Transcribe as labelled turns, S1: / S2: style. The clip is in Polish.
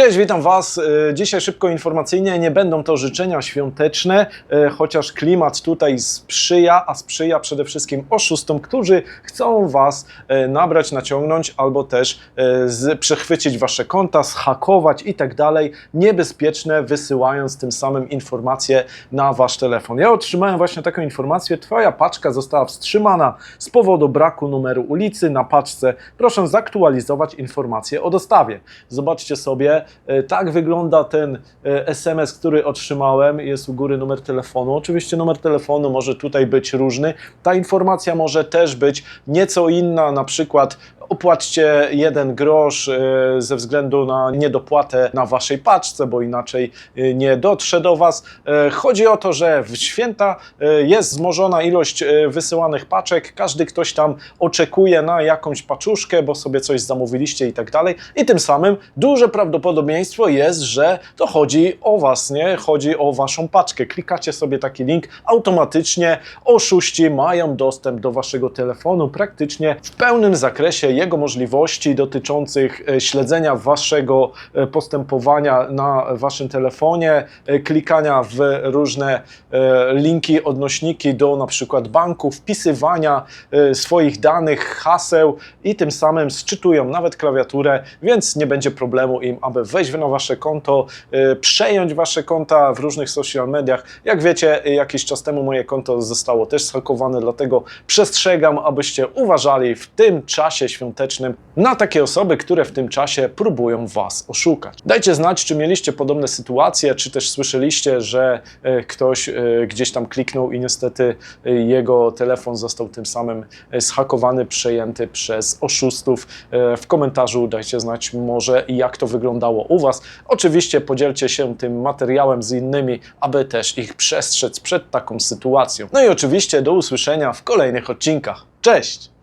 S1: Cześć, witam Was. E, Dzisiaj szybko informacyjnie. Nie będą to życzenia świąteczne, e, chociaż klimat tutaj sprzyja, a sprzyja przede wszystkim oszustom, którzy chcą Was e, nabrać, naciągnąć albo też przechwycić Wasze konta, zhakować i tak dalej. Niebezpieczne, wysyłając tym samym informacje na Wasz telefon. Ja otrzymałem właśnie taką informację. Twoja paczka została wstrzymana z powodu braku numeru ulicy na paczce. Proszę zaktualizować informacje o dostawie. Zobaczcie sobie, tak wygląda ten e, SMS, który otrzymałem. Jest u góry numer telefonu. Oczywiście numer telefonu może tutaj być różny. Ta informacja może też być nieco inna, na przykład opłaćcie jeden grosz e, ze względu na niedopłatę na waszej paczce, bo inaczej e, nie dotrze do was. E, Chodzi o to, że w święta jest wzmożona ilość wysyłanych paczek. Każdy ktoś tam oczekuje na jakąś paczuszkę, bo sobie coś zamówiliście i tak dalej. I tym samym duże prawdopodobieństwo jest, że to chodzi o was, nie? Chodzi o waszą paczkę. Klikacie sobie taki link, automatycznie oszuści mają dostęp do waszego telefonu praktycznie w pełnym zakresie jego możliwości dotyczących e, śledzenia waszego e, postępowania na waszym telefonie, e, klikania w różne linki, odnośniki do na przykład banku, wpisywania swoich danych, haseł i tym samym sczytują nawet klawiaturę, więc nie będzie problemu im, aby wejść na wasze konto, przejąć wasze konta w różnych social mediach. Jak wiecie, jakiś czas temu moje konto zostało też zhakowane, dlatego przestrzegam, abyście uważali w tym czasie świątecznym na takie osoby, które w tym czasie próbują was oszukać. Dajcie znać, czy mieliście podobne sytuacje, czy też słyszeliście, że e, ktoś e, gdzieś tam kliknął i niestety e, jego telefon został tym samym zhakowany, przejęty przez oszustów. W komentarzu dajcie znać może jak to wyglądało u Was. Oczywiście podzielcie się tym materiałem z innymi, aby też ich przestrzec przed taką sytuacją. No i oczywiście do usłyszenia w kolejnych odcinkach. Cześć!